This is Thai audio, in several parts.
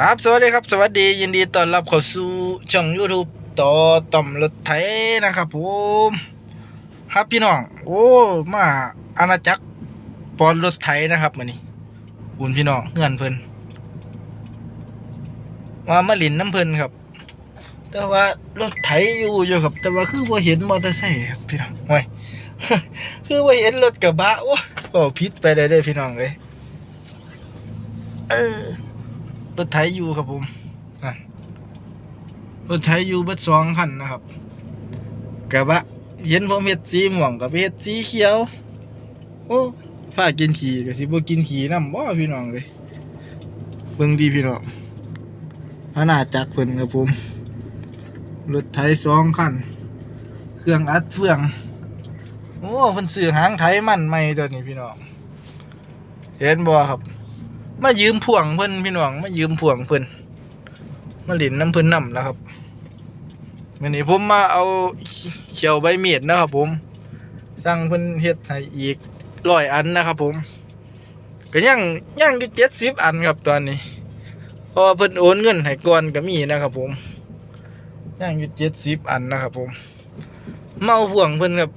ครับ สวัสดีครับ สวัสดี ยินดีต้อนรับเข้าสู่ช่อง YouTube ต่อต่อมรถไถนะครับผมครับพี่น้อง โอ้มาอาณาจักรปอนรถไถนะครับมานี่คุณพี่น้องเงื่อนเพิ่นมามาหลินน้ำเพิ่นครับ แต่ว่ารถไถอยู่อยู่ครับ แต่ว่าคือว่าเห็นมอเตอร์ไซค์ครับพี่น้องโอ้ยคือว่าเห็นรถกระบะโอ้ก็พิษไปได้ได้พี่น้องเลยเออ รถไถอยู่ครับผมรถไถอยู่เบัดสองคันนะครับกระบะเห็นผมเฮ็ดสีม่วงกับเฮ็ดสีเขียว โอ้พากินขี่ก็สิบ่กินขี่นำบ่พี่น้องเลยเบิ่งดีพี่น้องอาณาจักรเพิ่นครับผมรถไถสองคัน เครื่องอัดเฟือง โอ้เพิ่นซื้อหางไถมันใหม่ตัวนี้พี่น้องเห็นบ่ครับ มายืมพ่วงเพิ่นพี่น้องมายืมพ่วงเพิ่นมาหลินน้ำเพิ่นน้ำแล้วครับวันนี้ผมมาเอาเขียวใบเมียดนะครับ ผม สั่งเพิ่นเฮ็ดให้อีกร้อยอันนะครับ ผมก็ยังยังอยู่เจ็ดสิบอันครับตอนนี้เพราะเพิ่นโอนเงินให้ก่อนก็มีนะครับ ผมยังอยู่เจ็ดสิบอันนะครับ ผมเอาพ่วงเพิ่นครับ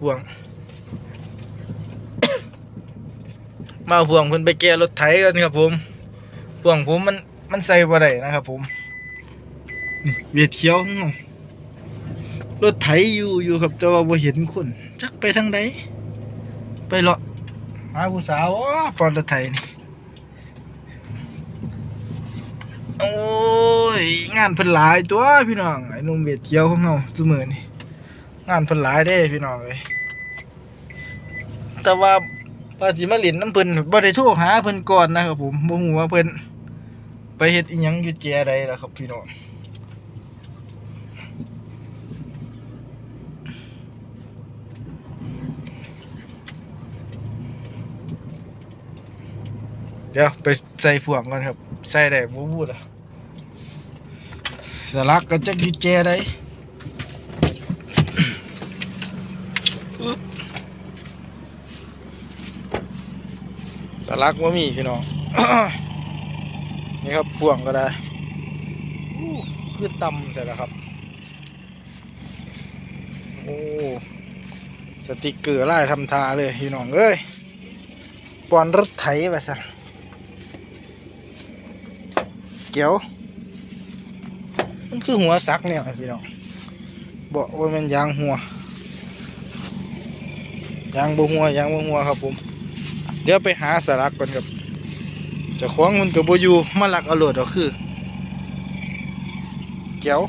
พ่วง มาเอาพ่วงเพิ่นไปแก้รถไถกันครับผมพ่วงผมมันมันใส่บ่ได้นะครับผมนี่เวียดเขียวของเรารถไถอยู่อยู่ครับแต่ว่าบ่เห็นคนจักไปทางใดไปเลาะหาผู้สาวอ๋อปอนรถไถนี่โอ้ยงานเพิ่นหลายตัวพี่น้องไอ้นุ่มเวียดเขียวของเราซุมื้อนี่งานเพิ่นหลายเด้พี่น้องเอ้ยแต่ว่า ว่าสิมาเล่นน้ำเพิ่นบ่ได้โทรหาเพิ่นก่อนนะครับผมบ่ฮู้ว่าเพิ่นไปเฮ็ดอีหยังอยู่แจใดล่ะครับพี่น้องเดี๋ยวไปใส่พ่วงก่อนครับ ใส่ได้บ่พูดอะสลักก็จักอยู่แจใดอึ๊บ ส ลักว่ามีพี่น้องนี่ครับพ่วงก็ได้คือตำเสร็จแล้วครับ โอ้สติกเกอร์ไล่ทำทาเลยพี่น้องเอ้ยปอนรถไถไปสั่นเกี่ยว มันคือหัวซักเนี่ยพี่น้องบอกว่ามันยางหัว ยางบ่หัวยางบ่หัวครับผม ดี๋ยวไปหาสลักก่อนครับจะคว้างมันกับโบอยูมาลักเอาโหลดเอาคือเกียว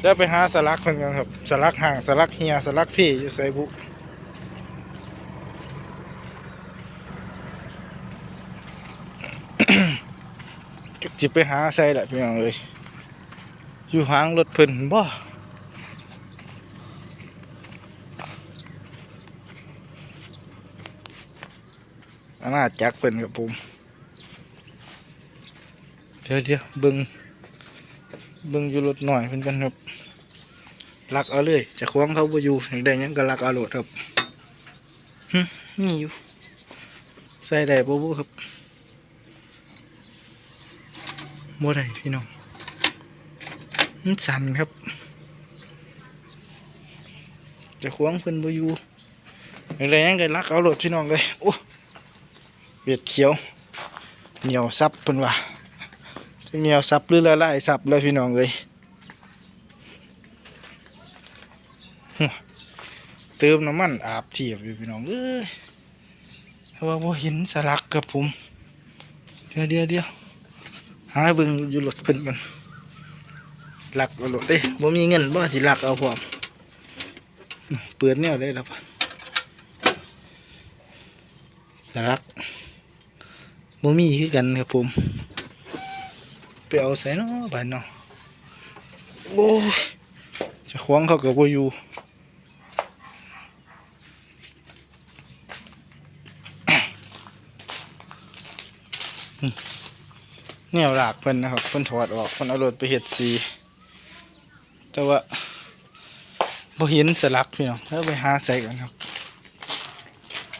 เดี๋ยวไปหาสลักคนกันครับสลักห่างสลักเฮียสลักพี่อยู่ใส่บุจิไปหาใส่แหละพี่น้องเลยอยู่หางรถเพิ่นบ่ อาณาจักรเพิ่นกับผม เดี๋ยวเดี๋ยวเบิ่งเบิ่งอยู่รถหน่อยเพิ่นกันครับลักเอาเลย จะคว้างเขาบ่อยู่อย่างใดยังก็ลักเอาโหลดครับหึนี่อยู่ ใส่ได้บ่บครับบ่ได้พี่น้องมันสั่นครับ จะคว้างเพิ่นบ่อยู่อย่างใดยังก็ลักเอาโหลดพี่น้องเลยโอ้ เวียดเขียว เหนียวซับเพิ่นว่าจะเหนียวซับหรือละลายซับเลยพี่น้องเลยเติมน้ำมันอาบเทียบอยู่พี่น้องเอ้ยเพราะว่าเห็นสลักกับผมเดี๋ยวเดี๋ยวเดี๋ยวหาเบิ่งอยู่รถเพิ่นกันหลักเอารถเด้บ่มีเงินบ่สิหลักเอาพร้อมเปิดแนวได้แล้วปะสลัก บ่มีคือกันครับผมไปเอาใส่เนาะบานเนาะโอ้จะคว้างเขากับบ่อยู่อืมแนวหลากเพิ่นนะครับเพิ่นถอดออกเพิ่นเอารถไปเฮ็ดสี แต่ว่าบ่เห็นสลักพี่น้องแล้วไปหาใส่กันครับ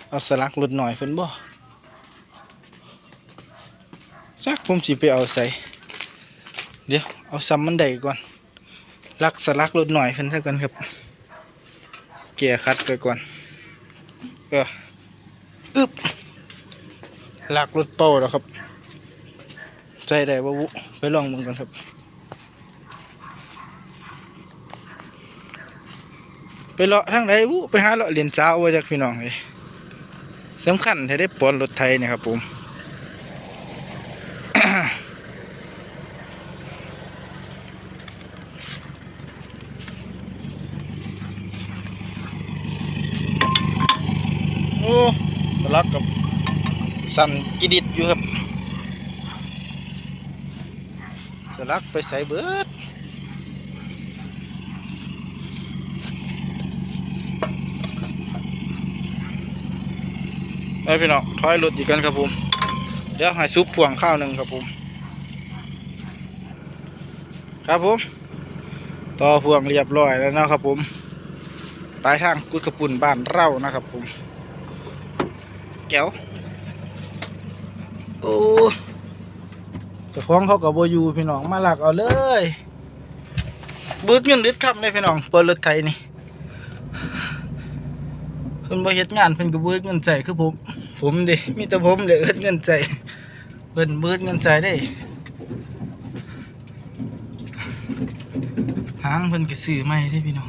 เอาสลักรถหน่อยเพิ่นบ่ ซักผมสิไปเอาใส่ เดี๋ยว เอาซ้ำมันได้ก่อน ลักสลักรถหน่อยเพิ่นซะก่อนครับ เกียร์คัดไปก่อนเอออึบลักรถเป้าแล้วครับ ใจได้บ่บุไปลองมึงกันครับ ไปเลาะทางไหนบุไปหาเลาะเหรียญเจ้าว่าจากพี่น้องเลยสำคัญที่ได้ปลดรถไทยเนี่ยครับผม อ้สลักกับสั่นกิดิดอยู่ครับสลักไปใส่เบิดไปพี่น้องถอยรถอีกกันครับผม เดี๋ยวให้ซุปพ่วงข้าวหนึ่งครับผม ครับผม ต่อพ่วงเรียบร้อยแล้วนะครับผม ปลายทางกุดกระปุ่นบ้านเร่านะครับผม แก้วโอ้เจ้าของเขากับโบยูพี่น้องมาหลักเอาเลยบึกเงินดึดครับเลยพี่น้องเปิดรถไทยนี่เพิ่นบ่เฮ็ดงานเพิ่นก็เบิดเงินใจคือผมผมด้มีแต่ผมเด้เอิ้นเงินใจเพิ่นเบิดเงินใจได้หางเพิ่นก็ซื้อใหม่เด้พี่น้อง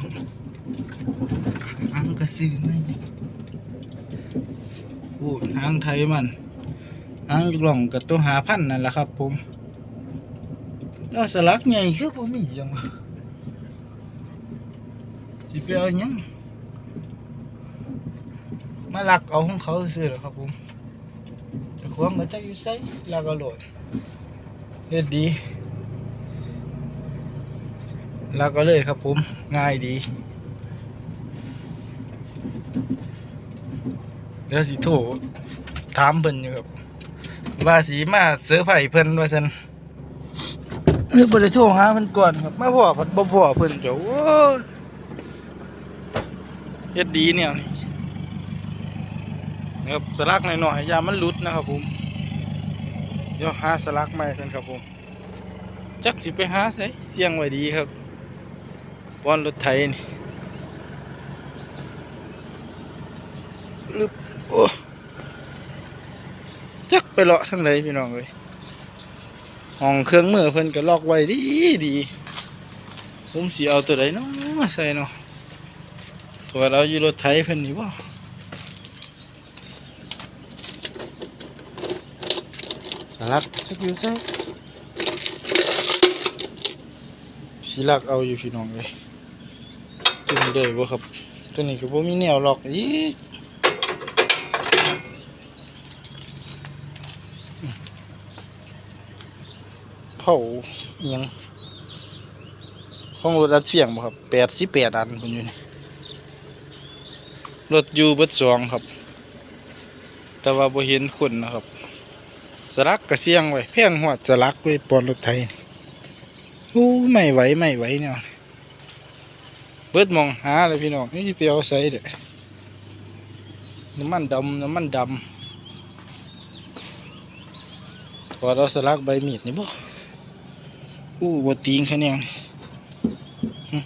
หางก็ซื้อใหม่ อ้หางไทยมันหางกล่องก็ตัวหาพันนั่นแหละครับ ผมแล้วสลักใหญ่คือบ่มีจังวะสิไปเอายังมาลักเอาของเขาซื้อเหรอครับผมแต่ความมันจะอยู่ใส่ลักเอาโหลดเฮ็ดดีลักเอาเลยครับผม ง่ายดี เดี๋ยวสิโทรถามเพิ่นอยู่ครับว่าสีมาเสือไผ่เพิ่นว่าซั่นเออบ่ได้โทรหาเพิ่นก่อนครับมาพ่อเพิ่นบ่พ่อเพิ่นจ้าโอ้ยเฮ็ดดีเนี่ยนี่นะครับสลักหน่อยๆอยามันหลุดนะครับผมเดี๋ยวหาสลักใหม่กันครับผมจักสิไปหาใส่เสียงไว้ดีครับบอนรถไถนี่ลึบ โอ้จักไปเลาะทางไหนพี่น้องเลยห้องเครื่องมือเพิ่นก็ล็อกไว้ดีดีผมสิเอาตัวใดเนาะใส่เนาะตัวเราอยู่รถไถเพิ่นนี่บ่สลัดสักอยู่ซะสีลักเอาอยู่พี่น้องเลยตัวนี้ได้บ่ครับ ตัวนี้ก็บ่มีแนวล็อกอีก เผาเอียงของรถอัดเสียงบ่ครับแปดสิบแปดอันคุณอยู่นี่รถอยู่เบิดสองครับ แต่ว่าบ่เห็นคนนะครับ สลักกระเสียงไว้เพียงหัวสลักไว้ปอนรถไทยอู้ไม่ไหวไม่ไหวเนี่ยเบิดมองหาเลยพี่น้องนี่ไปเอาใส่เด้อน้ำมันดำน้ำมันดำพอเราสลักใบมีดนี่บ่ อู้บ่ตีงแค่นี้หึ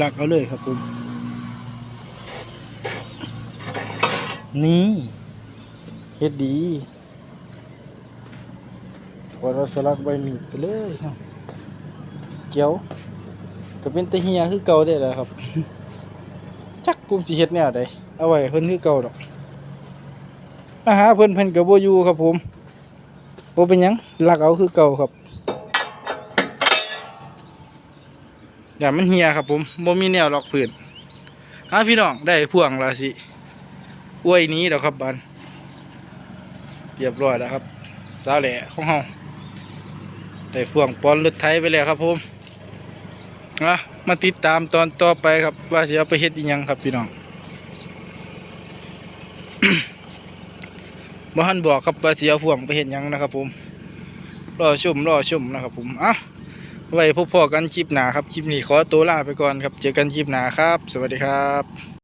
ลักเอาเลยครับผมนี่เฮ็ดดีพอเราสลักใบมีดไปเลยครับเจียวก็เป็นตะเฮียคือเก่าได้แหล้วครับ จักกุมสิเฮ็ดแนวใดเอาไว้เพิ่นคือเก่าดอกมาหาเพิ่นเพิ่นก็บ่อยู่ครับผม บ่เป็นหยังลักเอาคือเก่าครับอย่ามันเฮียครับผมบ่มีแนวล็อกพื้นหาพี่น้องได้พ่วงละสิอวยนี้เดี๋ยวครับบันเรียบร้อยแล้วครับ สาวแหล่ของเฮาได้พ่วงปอนรถไถไปแล้วครับผมนะมาติดตามตอนต่อไปครับ ว่าจะเอาไปเฮ็ดอีหยังครับพี่น้อง บ่หันบอกครับว่าจะเอาพ่วงไปเห็นยังนะครับผมรอชุ่มรอชุ่มนะครับผมอะไว้พบพอกันคลิปหนาครับคลิปนี้ขอตัวลาไปก่อนครับเจอกันคลิปหนาครับ สวัสดีครับ